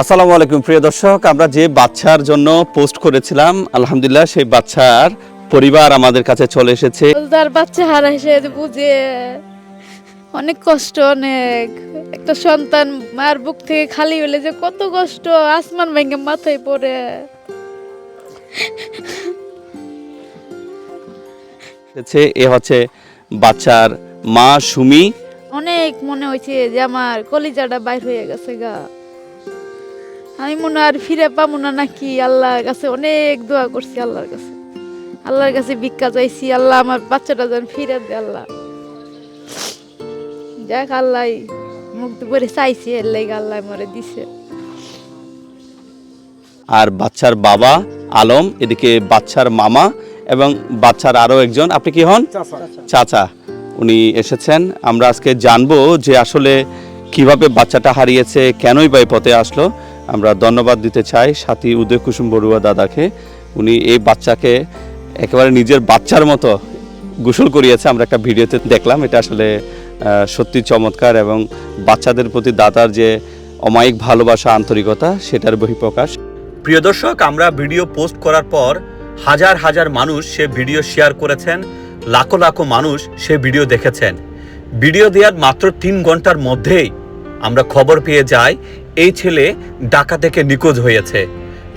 আসসালামু আলাইকুম প্রিয় দর্শক। আমরা যে বাচ্চার জন্য পোস্ট করেছিলাম আলহামদুলিল্লাহ সেই বাচ্চার পরিবার আমাদের কাছে চলে এসেছে। তার বাচ্চা হারাইছে বুঝে। অনেক কষ্ট অনেক। একটা সন্তান মার বুক থেকে খালি হলে যে কত কষ্ট আসমান ভেঙে মাথায় পড়ে। এ হচ্ছে বাচ্চার মা সুমি। অনেক মনে হয়েছে যে আমার কলিজাটা বাইর হয়ে গেছে গা। আমি মনে হয় আর ফিরে পাবো না নাকি? আল্লাহর কাছে অনেক দোয়া করছি আল্লাহর কাছে। আল্লাহর কাছে ভিক্ষা চাইছি আল্লাহ আমার বাচ্চাটা যেন ফিরে দে আল্লাহ। যাক আল্লাহ মুখ করে চাইছি এর লেগে আল্লাহ মরে দিছে। আর বাচ্চার বাবা আলম এদিকে বাচ্চার মামা এবং বাচ্চার আরও একজন। আপনি কি হন? চাচা। উনি এসেছেন। আমরা আজকে জানব যে আসলে কীভাবে বাচ্চাটা হারিয়েছে কেনই বা পথে আসলো। আমরা ধন্যবাদ দিতে চাই সাথী উদয় কুসুম বড়ুয়া দাদাকে। উনি এই বাচ্চাকে একেবারে নিজের বাচ্চার মতো গোসল করিয়েছে। আমরা একটা ভিডিওতে দেখলাম, এটা আসলে সত্যি চমৎকার এবং বাচ্চাদের প্রতি দাদার যে অমায়িক ভালোবাসা, আন্তরিকতা, সেটার বহিঃপ্রকাশ। প্রিয় দর্শক, আমরা ভিডিও পোস্ট করার পর হাজার হাজার মানুষ সে ভিডিও শেয়ার করেছেন, লাখো লাখো মানুষ সে ভিডিও দেখেছেন। ভিডিও দেওয়ার মাত্র তিন ঘণ্টার মধ্যেই আমরা খবর পেয়ে যাই এই ছেলে ঢাকা থেকে নিখোঁজ হয়েছে।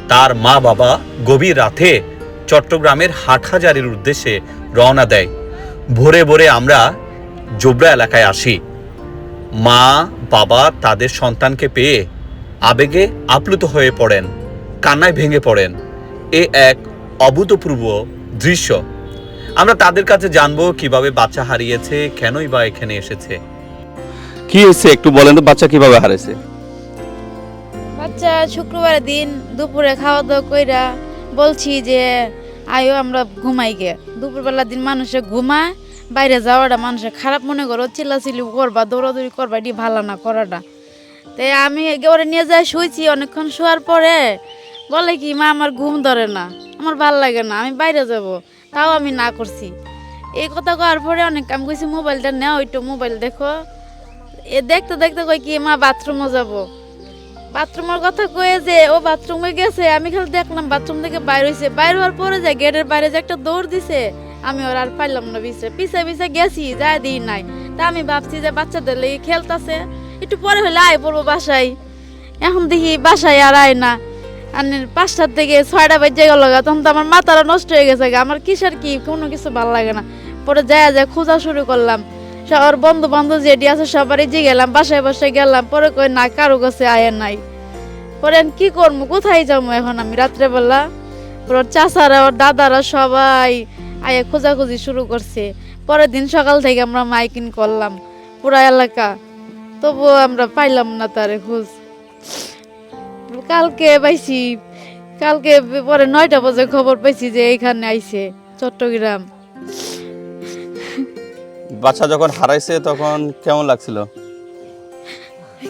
তার মা বাবা গভীর রাতে চট্টগ্রামের হাটহাজারির উদ্দেশ্যে রওনা দেয়। ভোরে ভোরে আমরা জোবরা এলাকায় আসি। মা, বাবা তাদের সন্তানকে পেয়ে আবেগে আপ্লুত হয়ে পড়েন, কান্নায় ভেঙে পড়েন। এ এক অভূতপূর্ব দৃশ্য। আমরা তাদের কাছে জানব কীভাবে বাচ্চা হারিয়েছে, কেনই বা এখানে এসেছে। কি হয়েছে একটু বলেন তো, বাচ্চা কীভাবে হারিয়েছে বাচ্চা শুক্রবারের দিন দুপুরে খাওয়া দাওয়া কইরা বলছি যে, আয়ো, আমরা ঘুমাই গে। দুপুরবেলার দিন মানুষে ঘুমায়, বাইরে যাওয়াটা মানুষে খারাপ মনে করো চিল্লাচিল্লি করবা, দৌড়াদৌড়ি করবা, এটি ভালো না করাটা। তাই আমি ওরে নিয়ে যাই শুয়েছি অনেকক্ষণ শোয়ার পরে বলে কি, মা, আমার ঘুম ধরে না, আমার ভালো লাগে না, আমি বাইরে যাব। তাও আমি না করছি। এই কথা কওয়ার পরে অনেক আমি কইছি, মোবাইলটা নেও, একটু মোবাইল দেখো। এ দেখতে দেখতে কই কি, মা, বাথরুমও যাব। বাথরুমের কথা কয়ে যে, ও বাথরুমে গেছে, আমি খালি দেখলাম বাথরুম থেকে বাইর হয়েছে বাইর হওয়ার পরে যে গেটের বাইরে যে একটা দৌড় দিছে, আমি ওর আর পাইলাম না পিছে। পিছে পিছে গেছি, যাই দিই নাই। তা আমি ভাবছি যে বাচ্চাদের লেগে খেলতাছে। একটু পরে হলে আয় পড়ব বাসায়। এখন দেখি বাসায় আর আয় না। আর পাঁচটার থেকে ছয়টা বাজে গেল তখন তো আমার মাথাটা নষ্ট হয়ে গেছে। আমার কিসের কি? কোনো কিছু ভালো লাগে না। পরে যায় যায় খোঁজা শুরু করলাম। সবার বন্ধু বান্ধব যেটি আছে সবারই যে গেলাম, বাসায় বাসায় গেলাম, পরে কই না, কারও কাছে আয় নাই। পরে কি করব কোথায় যাব এখন আমি রাত্রেবেলা? পরে ওর চাচারা, ওর দাদারা সবাই আয়ে খোঁজাখুঁজি শুরু করছে। পরের দিন সকাল থেকে আমরা মাইকিং করলাম পুরা এলাকা। তবুও আমরা পাইলাম না তারে খোঁজ। কালকে পাইছি, কালকে পরে নয়টা বাজে খবর পাইছি যে এইখানে আইছে চট্টগ্রাম। বাচ্চা যখন হারাইছে তখন কেমন লাগছিল?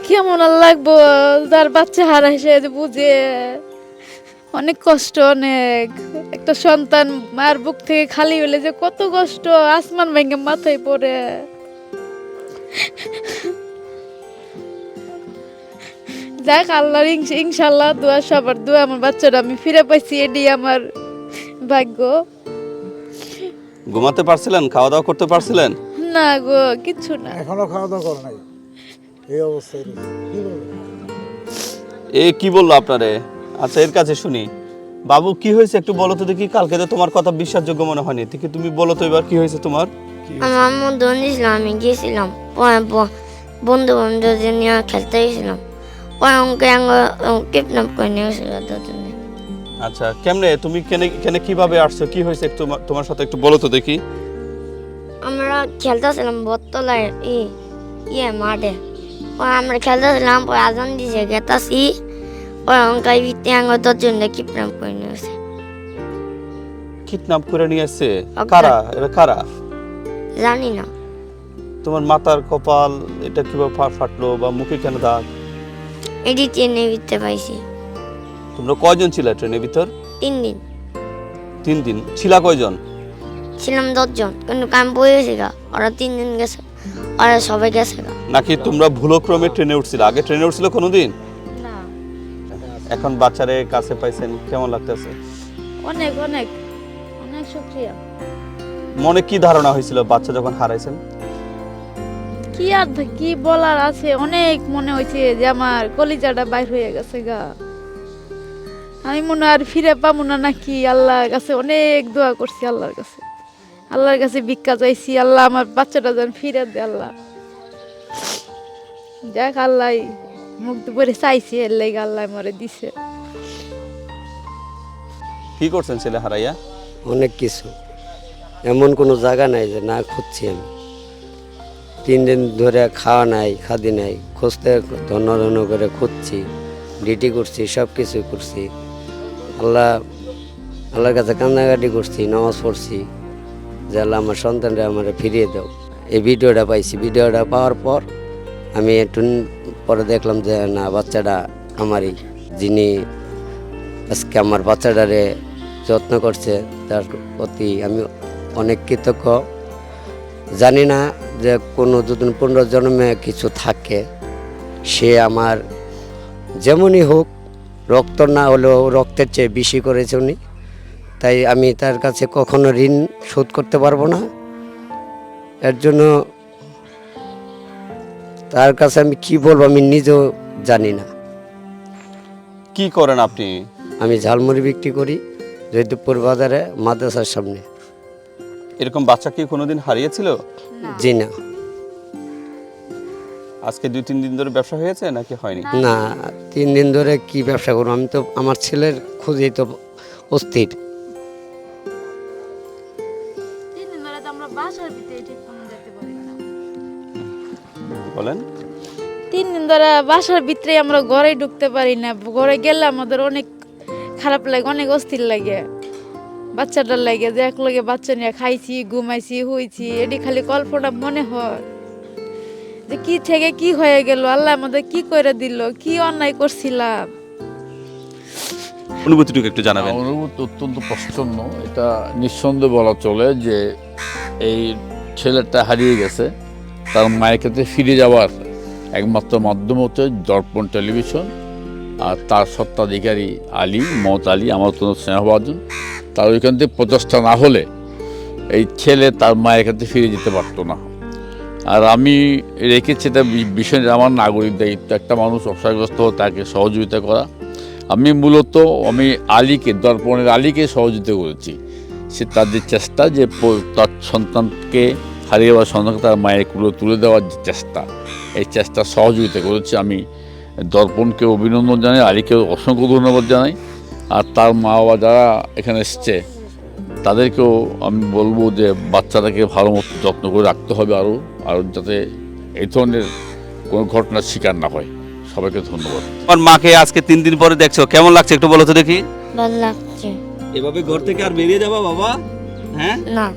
কেমন আর লাগবো? তার বাচ্চা হারাইছে বুঝে। অনেক কষ্ট অনেক। একটা সন্তান মার বুক থেকে খালি হলে যে কত কষ্ট আসমান ভেঙে মাথায় পড়ে। যাক আল্লাহর ইনশ- ইনশাল্লাহ দোয়া সবার দোয়া। আমার বাচ্চাটা আমি ফিরে পাইছি এটি আমার ভাগ্য। ঘুমাতে পারছিলেন? খাওয়া দাওয়া করতে পারছিলেন? না গো কিচ্ছু না। এখনও খাওয়া দাওয়া করে নাই? এই অবস্থায় কি বলব এ কি বলল আপনারে? আচ্ছা এর কাছে শুনি। বাবু কি হয়েছে একটু বলো তো দেখি কালকে তো তোমার কথা বিশ্বাসযোগ্য মনে হয়নি। দেখি তুমি বলো তো এবার কি হয়েছে তোমার? আমার আম্মু দোন দিয়েছিল আমি গিয়েছিলাম পরে ব- বন্ধু বান্ধবদের নিয়ে খেলতে গেছিলাম পরে আমাকে কিডন্যাপ করে নিয়ে গেছিল দুজনে আচ্ছা কেমনে? তুমি কেনে কেনে কীভাবে আসছো? কি হয়েছে একটু তোমার- তোমার সাথে একটু বলো তো দেখি। আমরা খেলতেছিলাম বোতলায় ই ইয়ে মাঠে। পরে আমরা খেলতেছিলাম পরে আজান দিয়েছে গেতাছি। পরে আমাকে ভিত্তি আঙ্গ দুজনে কিডন্যাপ করে নিয়ে কিডন্যাপ করে নিয়ে এসছে আপনার- কারা? এরা কারা? জানি না। তোমার মাথার কপাল এটা কীভাবে ফাটলো বা মুখে কেন দাগ? এটি ট্রেনে ভিতরে পাইছি। তোমরা কয়জন ছিলে ট্রেনের ভিতর? তিন দিন। তিন দিন। ছিলা কয়জন? ছিলাম দশজন কিন্তু কাম বয়ে গা ওরা তিন দিন গেছে ওরা সবাই গেছে গা। নাকি তোমরা ভুলক্রমে ট্রেনে উঠছিল? আগে ট্রেনে উঠছিল কোনোদিন? এখন বাচ্চারে কাছে পাইছেন কেমন লাগতেছে? অনেক অনেক অনেক শুক্রিয়া মনে কি ধারণা হয়েছিল বাচ্চা যখন হারাইছেন? কি আর কি বলার আছে? অনেক মনে হয়েছে যে আমার কলিজাটা বাইর হয়ে গেছে গা। আমি মনে আর ফিরে পাবো না নাকি? আল্লাহর কাছে অনেক দোয়া করছি আল্লাহর কাছে। আল্লাহর কাছে ভিক্ষা চাইছি আল্লাহ আমার বাচ্চাটা যেন ফিরে দে আল্লাহ। যাক আল্লাহ মুগ্ধ করে চাইছি এর লেগে আল্লাহ মরে দিছে। কি করছেন ছেলে হারাইয়া? অনেক কিছু। এমন কোনো জায়গা নাই যে না খুঁজছি আমি। তিন দিন ধরে খাওয়া নাই খাদি নাই খুঁজতে ধন্য ধন্য করে খুঁজছি ডিটি করছি সব কিছু করছি। আল্লাহ আল্লাহর কাছে কান্নাকাটি করছি নামাজ পড়ছি। যে আল্লাহ আমার সন্তানরা আমার ফিরিয়ে দাও। এই ভিডিওটা পাইছি। ভিডিওটা পাওয়ার পর আমি একটু পরে দেখলাম যে, না, বাচ্চাটা আমারই। যিনি আজকে আমার বাচ্চাটারে যত্ন করছে, তার প্রতি আমি অনেক কৃতজ্ঞ। জানি না যে, কোনো যদি পুনর্জন্মে কিছু থাকে, সে আমার যেমনই হোক, রক্ত না হলেও রক্তের চেয়ে বেশি করেছে উনি। তাই আমি তার কাছে কখনো ঋণ শোধ করতে পারব না। এর জন্য তার কাছে আমি কি বলব আমি নিজেও জানি না। কি করেন আপনি? আমি ঝালমুড়ি বিক্রি করি জয়দেবপুর বাজারে মাদ্রাসার সামনে। এরকম বাচ্চা কি কোনোদিন হারিয়েছিল? জি না। আজকে দুই তিন দিন ধরে ব্যবসা হয়েছে নাকি হয়নি? না তিন দিন ধরে কি ব্যবসা করব? আমি তো আমার ছেলের খুঁজেই তো অস্থির। বলেন। তিন দিন ধরে বাসার ভিতরে আমরা ঘরে ঢুকতে পারি না। ঘরে গেলে আমাদের অনেক খারাপ লাগে অনেক অস্থির লাগে। বাচ্চাটার লাগে যে এক লগে বাচ্চা নিয়ে খাইছি ঘুমাইছি হইছি এটি খালি কল্পনা মনে হয়। যে কি থেকে কি হয়ে গেল আল্লাহ আমাদের কি করে দিল কি অন্যায় করছিলাম। অনুভূতিটুকু একটু জানাবেন। অনুভূতি অত্যন্ত প্রচ্ছন্ন। এটা নিঃসন্দেহে বলা চলে যে এই ছেলেটা হারিয়ে গেছে। তার মায়ের কাছে ফিরে যাওয়ার একমাত্র মাধ্যম হচ্ছে দর্পণ টেলিভিশন আর তার সত্ত্বাধিকারী আলী মত আলী আমার অত্যন্ত স্নেহভাজন তার ওইখান থেকে প্রচেষ্টা না হলে এই ছেলে তার মায়ের কাছে ফিরে যেতে পারতো না। আর আমি রেখেছি এটা বিষয় আমার নাগরিক দায়িত্ব। একটা মানুষ অবসাদগ্রস্ত হলে তাকে সহযোগিতা করা। আমি মূলত, আমি আলীকে, দর্পণের আলীকে সহযোগিতা করেছি। সে তাদের চেষ্টা যে তার সন্তানকে হারিয়ে যাওয়া সন্তানকে তার মায়ের কুলো তুলে দেওয়ার যে চেষ্টা এই চেষ্টা সহযোগিতা করেছি আমি। দর্পণকে অভিনন্দন জানাই আলীকে অসংখ্য ধন্যবাদ জানাই। আর তার মা বাবা যারা এখানে এসছে তাদেরকেও আমি বলব যে বাচ্চাটাকে ভালো মতো যত্ন করে রাখতে হবে আরও আর যাতে এই ধরনের কোনো ঘটনার শিকার না হয়। সবাইকে ধন্যবাদ। আমার মাকে আজকে তিন দিন পরে দেখছ কেমন লাগছে একটু বলো তো দেখি? ভালো লাগছে। এভাবে ঘর থেকে আর বেরিয়ে যাবা বাবা? হ্যাঁ? না।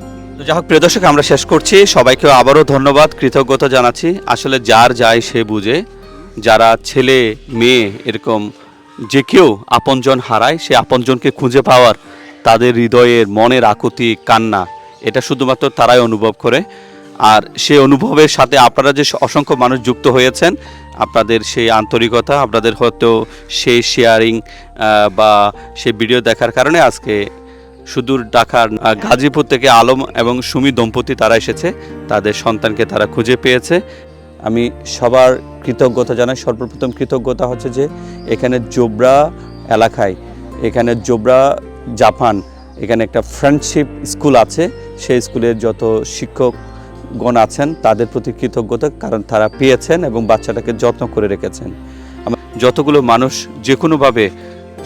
যাই হোক, প্রিয় দর্শক, আমরা শেষ করছি। সবাইকে আবারও ধন্যবাদ, কৃতজ্ঞতা জানাচ্ছি। আসলে যার যায় সে বুঝে। যারা ছেলে, মেয়ে, এরকম যে কেউ আপনজন হারায়, সে আপনজনকে খুঁজে পাওয়ার তাদের হৃদয়ের মনের আকুতি, কান্না, এটা শুধুমাত্র তারাই অনুভব করে। আর সে অনুভবের সাথে আপনারা যে অসংখ্য মানুষ যুক্ত হয়েছেন, আপনাদের সেই আন্তরিকতা, আপনাদের হয়তো সেই শেয়ারিং বা সেই ভিডিও দেখার কারণে আজকে সুদূর ঢাকার গাজীপুর থেকে আলম এবং সুমি দম্পতি তারা এসেছে। তাদের সন্তানকে তারা খুঁজে পেয়েছে। আমি সবার কৃতজ্ঞতা জানাই। সর্বপ্রথম কৃতজ্ঞতা হচ্ছে যে, এখানে জোবরা এলাকায়, এখানে জোবরা জাপান, এখানে একটা ফ্রেন্ডশিপ স্কুল আছে। সেই স্কুলের যত শিক্ষকগণ আছেন, তাদের প্রতি কৃতজ্ঞতা, কারণ তারা পেয়েছেন এবং বাচ্চাটাকে যত্ন করে রেখেছেন। যতগুলো মানুষ যে কোনোভাবে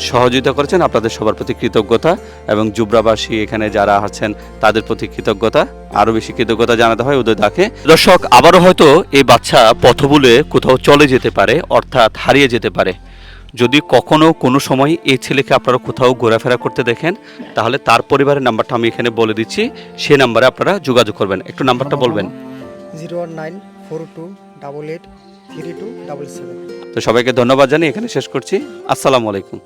সহযোগিতা করেছেন আপনাদের সবার প্রতি কৃতজ্ঞতা এবং জুবরাবাসী এখানে যারা আছেন তাদের প্রতি কৃতজ্ঞতা। আরও বেশি কৃতজ্ঞতা জানাতে হয় ওদের ডাকে দর্শক আবারও হয়তো এই বাচ্চা পথবুলে কোথাও চলে যেতে পারে অর্থাৎ হারিয়ে যেতে পারে। যদি কখনো কোনো সময় এই ছেলেকে আপনারা কোথাও ঘোরাফেরা করতে দেখেন তাহলে তার পরিবারের নাম্বারটা আমি এখানে বলে দিচ্ছি। সেই নাম্বারে আপনারা যোগাযোগ করবেন। একটু নাম্বারটা বলবেন। Zero one nine four two double eight three two double seven. তো সবাইকে ধন্যবাদ জানিয়ে এখানে শেষ করছি। আসসালামু আলাইকুম।